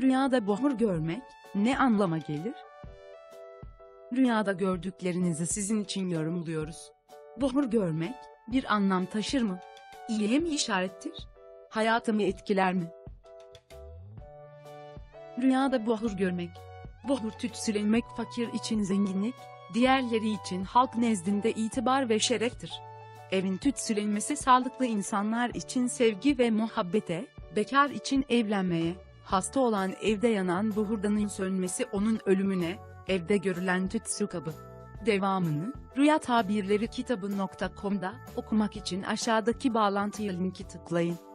Rüyada buhur görmek ne anlama gelir? Rüyada gördüklerinizi sizin için yorumluyoruz. Buhur görmek bir anlam taşır mı? İyiye mi işarettir? Hayatımı etkiler mi? Rüyada buhur görmek. Buhur tütsülenmek fakir için zenginlik, diğerleri için halk nezdinde itibar ve şereftir. Evin tütsülenmesi sağlıklı insanlar için sevgi ve muhabbete, bekar için evlenmeye, hasta olan evde yanan buhurdanın sönmesi onun ölümüne, evde görülen tütsü kabı. Devamını, Rüya Tabirleri kitabı.com'da okumak için aşağıdaki bağlantıya linki tıklayın.